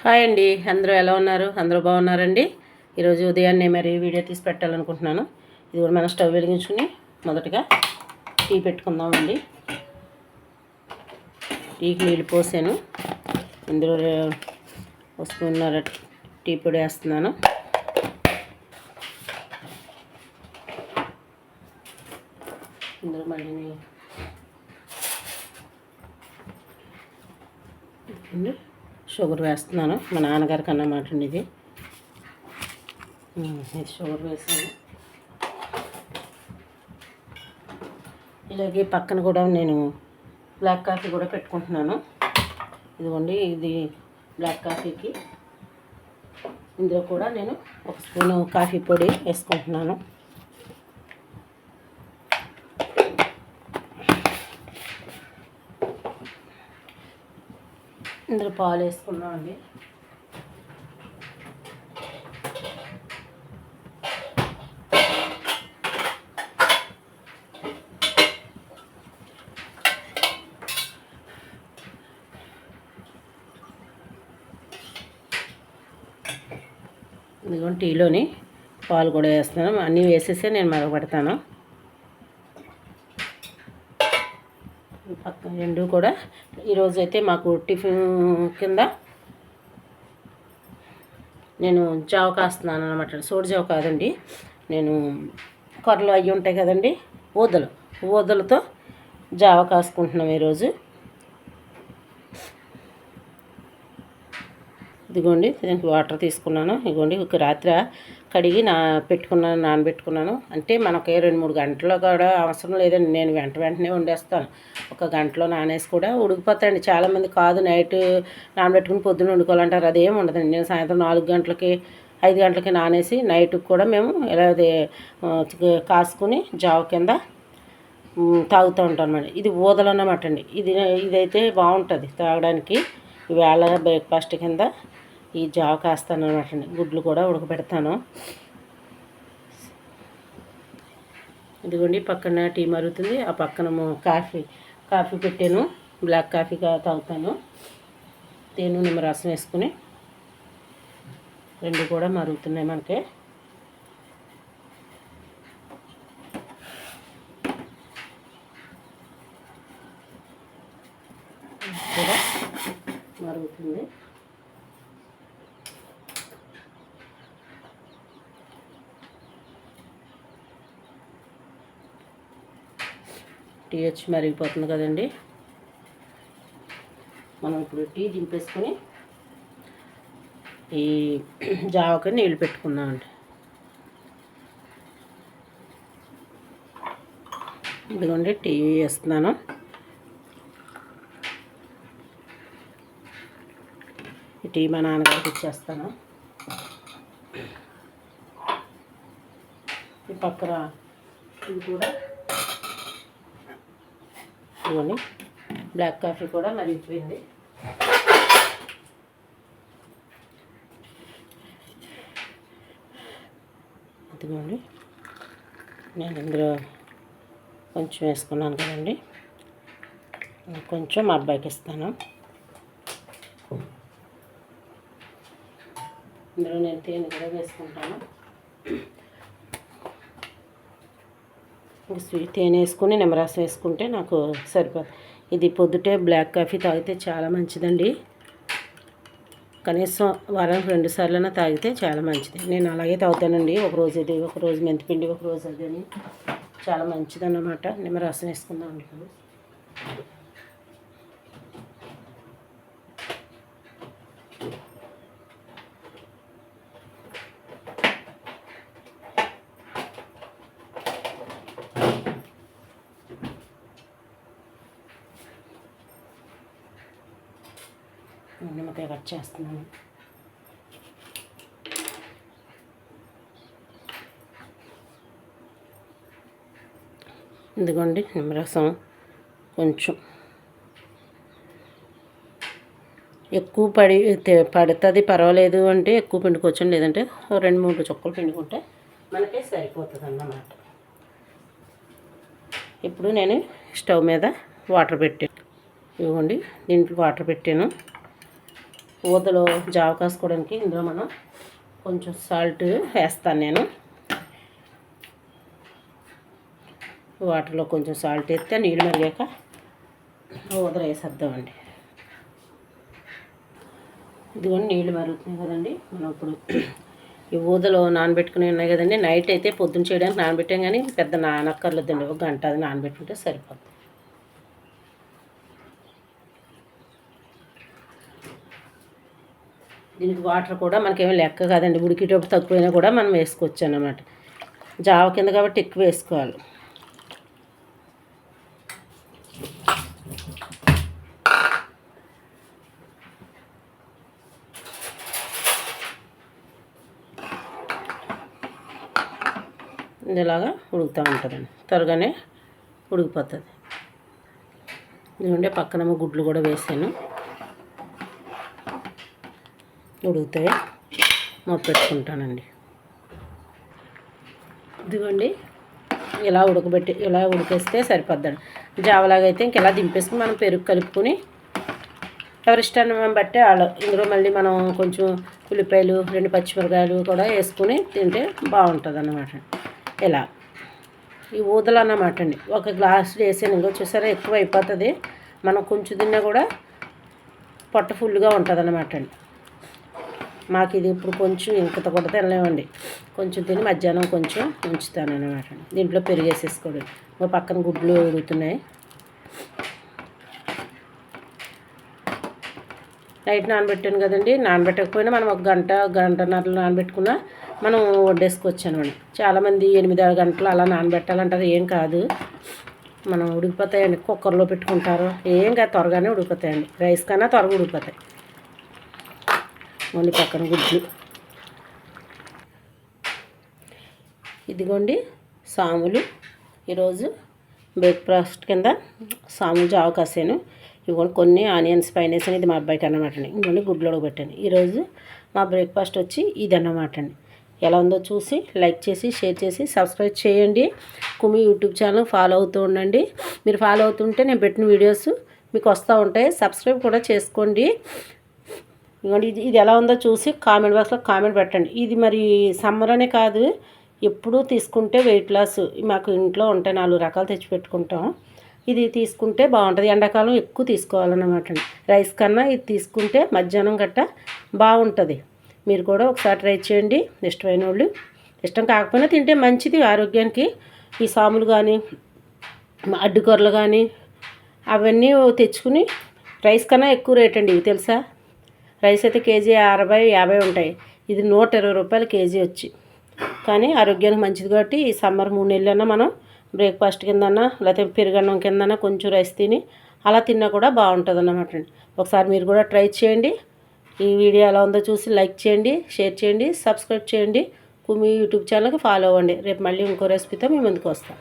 Hi అండి. అందరూ ఎలా ఉన్నారు? అందరూ బాగున్నారండి? ఈరోజు ఉదయాన్నే మరి వీడియో తీసి పెట్టాలనుకుంటున్నాను. ఇది కూడా మనం స్టవ్ వెలిగించుకుని మొదటగా టీ పెట్టుకుందామండి. టీకి నీళ్ళు పోసాను. ఇందులో వస్తున్నర టీ పొడి వేస్తున్నాను. ఇందులో మళ్ళీ అండి షుగర్ వేస్తున్నాను. మా నాన్నగారికి అన్నమాట అండి ఇది ఇది షుగర్ వేసాను. ఇలాగే పక్కన కూడా నేను బ్లాక్ కాఫీ కూడా పెట్టుకుంటున్నాను. ఇదిగోండి ఇది బ్లాక్ కాఫీకి. ఇందులో కూడా నేను ఒక స్పూను కాఫీ పొడి వేసుకుంటున్నాను. ఇందులో పాలు వేసుకున్నామండి ఇదిగోండి టీలోని పాలు కూడా వేస్తున్నాను. అన్నీ వేసేసే నేను మరగబెడతాను ఈ పక్క రెండు కూడా. ఈరోజు అయితే మాకు టిఫిన్ కింద నేను జావ కాస్తున్నాను అనమాట సోడి జావ కాదండి. నేను కొరలు అవి ఉంటాయి కదండి. ఊదలు. ఊదలతో జావ కాసుకుంటున్నాం ఈరోజు. ఇదిగోండి దీనికి వాటర్ తీసుకున్నాను. ఇదిగోండి ఒక రాత్రి కడిగి నా పెట్టుకున్నాను నానబెట్టుకున్నాను. అంటే మనకి రెండు మూడు గంటలు కూడా అవసరం లేదండి. నేను వెంట వెంటనే వండేస్తాను. ఒక గంటలో నానేసి కూడా ఉడికిపోతాయండి. చాలామంది కాదు నైట్ నానబెట్టుకుని పొద్దున్న వండుకోవాలంటారు. అదేం ఉండదండి. నేను సాయంత్రం నాలుగు గంటలకి ఐదు గంటలకి నానేసి నైట్కి కూడా మేము ఇలా అది, కాసుకుని జావ కింద తాగుతూ ఉంటాం అన్నమాట ఇది ఊదలు అన్నమాట అండి ఇది ఇదైతే బాగుంటుంది తాగడానికి. వేళ బ్రేక్ఫాస్ట్ కింద ఈ జావ కాస్తాను అనమాట గుడ్లు కూడా ఉడకబెడతాను. ఇదిగోండి పక్కన టీ మరుగుతుంది. ఆ పక్కన కాఫీ కాఫీ పెట్టాను. బ్లాక్ కాఫీగా తాగుతాను. తేను నిమ్మరసం వేసుకుని రెండు కూడా మరుగుతున్నాయి మనకి. కూడా మరుగుతుంది. టీ వచ్చి మరిగిపోతుంది కదండి. మనం ఇప్పుడు టీ దింపేసుకొని ఈ జావకి నీళ్ళు పెట్టుకుందామండి. ఇదిగోండి టీ వేస్తున్నాను. ఈ టీ మా నాన్నగారికి ఇచ్చేస్తాను. ఈ పక్కన ఇది కూడా ఇవన్నీ బ్లాక్ కాఫీ కూడా మరిగిపోయింది ఇదిగోండి. నేను ఇందులో కొంచెం వేసుకున్నాను కదండి. కొంచెం మా అబ్బాయికి ఇస్తాను. ఇందులో నేను తేనె కూడా వేసుకుంటాను. ఇంక స్వీట్ తేనె వేసుకుని నిమ్మరసం వేసుకుంటే నాకు సరిపోదు. ఇది పొద్దుటే బ్లాక్ కాఫీ తాగితే చాలా మంచిదండి. కనీసం వారానికి రెండు సార్లైనా తాగితే చాలా మంచిది. నేను అలాగే తాగుతానండి. ఒక రోజు ఇది ఒక రోజు మెంతిపిండి ఒక రోజు అది అని చాలా మంచిదన్నమాట. నిమ్మరసం వేసుకుందాం అండి నిమ్మకాయ కట్ చేస్తున్నాను. ఇదిగోండి నిమ్మరసం కొంచెం. ఎక్కువ పడి పడుతుంది పర్వాలేదు అంటే ఎక్కువ పిండుకోవచ్చు లేదంటే రెండు మూడు చుక్కలు పిండుకుంటే మనకే సరిపోతుంది అన్నమాట ఇప్పుడు నేను స్టవ్ మీద వాటర్ పెట్టాను. ఇవ్వండి దీంట్లో వాటర్ పెట్టాను. ఊదలో జావ కాసుకోవడానికి ఇందులో మనం కొంచెం సాల్ట్ వేస్తాను నేను. వాటర్లో కొంచెం సాల్ట్ వేస్తే నీళ్ళు మరిగాక ఊదర వేసేద్దామండి. ఇదిగోండి నీళ్ళు మరుగుతున్నాయి కదండి. మనం ఇప్పుడు ఈ ఊదలో నానబెట్టుకుని ఉన్నాయి కదండి. నైట్ అయితే పొద్దున్న చేయడానికి నానబెట్టాం కానీ పెద్ద నానక్కర్లేదండి. ఒక గంట అది నానబెట్టుకుంటే సరిపోతుంది దీనికి వాటర్ కూడా మనకేమీ లెక్క కాదండి. ఉడికేటప్పుడు తక్కువైనా కూడా మనం వేసుకోవచ్చు అన్నమాట జావ కింద కాబట్టి ఎక్కువ వేసుకోవాలి. ఇలాగా ఉడుకుతూ ఉంటుందండి. త్వరగానే ఉడికిపోతుంది. ఎందుకంటే పక్కనేమో గుడ్లు కూడా వేసాను. ఉడుగుతాయి మొక్క పెట్టుకుంటానండి. ఇదిగోండి. ఇలా ఉడకబెట్టి ఇలా ఉడికేస్తే సరిపోద్దండి. జావలాగా అయితే ఇంక ఇలా దింపేసుకుని మనం పెరుగు కలుపుకొని ఎవరి ఇష్టాన్ని బట్టి వాళ్ళు ఇందులో మళ్ళీ మనం కొంచెం ఉల్లిపాయలు రెండు పచ్చిమిరకాయలు కూడా వేసుకుని తింటే బాగుంటుంది అన్నమాట ఇలా. ఈ ఊదలు అన్నమాట అండి. ఒక గ్లాస్ వేసాను ఇంకో చూసారా ఎక్కువ అయిపోతుంది మనం కొంచెం తిన్నా కూడా పొట్ట ఫుల్గా ఉంటుంది అన్నమాట అండి. మాకు ఇది ఇప్పుడు కొంచెం ఇంకత కూడా తినలేమండి. కొంచెం తిని మధ్యాహ్నం కొంచెం ఉంచుతాను అనమాట దీంట్లో పెరిగేసేసుకోండి. మా పక్కన గుడ్లు ఉడుగుతున్నాయి నైట్ నానబెట్టాను కదండి. నానబెట్టకపోయినా మనం ఒక గంట గంటన్నర నానబెట్టుకున్నా మనం వడ్డేసుకోవచ్చు అనమాట చాలామంది ఎనిమిది ఆరు గంటలు అలా నానబెట్టాలంటారు. ఏం కాదు. మనం ఉడికిపోతాయండి. కుక్కర్లో పెట్టుకుంటారు. ఏం కాదు. త్వరగానే ఉడికిపోతాయండి. రైస్ కన్నా త్వరగా ఉడికిపోతాయి. మళ్ళీ పక్కన గుడ్లు ఇదిగోండి సాములు. ఈరోజు బ్రేక్ఫాస్ట్ కింద సాములు జావ కాసాను. ఇవ్వండి కొన్ని ఆనియన్స్ పైన వేసాను ఇది మా అబ్బాయికి అన్నమాట అండి. ఇంకొన్ని గుడ్లు పెట్టాను ఈరోజు మా బ్రేక్ఫాస్ట్ వచ్చి ఇది అన్నమాట అండి. ఎలా ఉందో చూసి లైక్ చేసి షేర్ చేసి సబ్స్క్రైబ్ చేయండి. కుమి యూట్యూబ్ ఛానల్ ఫాలో అవుతూ ఉండండి. మీరు ఫాలో అవుతుంటే నేను పెట్టిన వీడియోస్ మీకు వస్తూ ఉంటాయి. సబ్స్క్రైబ్ కూడా చేసుకోండి. ఇదిగోండి ఇది ఇది ఎలా ఉందో చూసి కామెంట్ బాక్స్లో కామెంట్ పెట్టండి. ఇది మరి సమ్మర్ అనే కాదు ఎప్పుడూ తీసుకుంటే వెయిట్ లాస్ మాకు ఇంట్లో ఉంటాయి నాలుగు రకాలు తెచ్చి పెట్టుకుంటాం. ఇది తీసుకుంటే బాగుంటుంది. ఎండాకాలం ఎక్కువ తీసుకోవాలన్నమాట. రైస్ కన్నా ఇది తీసుకుంటే మధ్యాహ్నం గట్ట బాగుంటుంది. మీరు కూడా ఒకసారి ట్రై చేయండి. ఇష్టమైన వాళ్ళు. ఇష్టం కాకపోయినా తింటే మంచిది. ఆరోగ్యానికి ఈ సాములు కానీ అడ్డుకూరలు కానీ అవన్నీ తెచ్చుకుని రైస్ కన్నా ఎక్కువ రేట్ అండి. ఇవి తెలుసా? రైస్ అయితే కేజీ అరవై యాభై ఉంటాయి. ఇది నూట ఇరవై రూపాయలు కేజీ వచ్చి. కానీ ఆరోగ్యానికి మంచిది కాబట్టి ఈ సమ్మర్ మూడు నెలలన్నా మనం బ్రేక్ఫాస్ట్ కిందన్నా లేకపోతే పెరుగన్నం కిందన్నా కొంచెం రైస్ తిని అలా తిన్నా కూడా బాగుంటుంది అన్నమాట అండి ఒకసారి మీరు కూడా ట్రై చేయండి. ఈ వీడియో ఎలా ఉందో చూసి లైక్ చేయండి షేర్ చేయండి సబ్స్క్రైబ్ చేయండి. మీ యూట్యూబ్ ఛానల్కి ఫాలో అవ్వండి. రేపు మళ్ళీ ఇంకో రెసిపీతో మీ ముందుకు వస్తాం.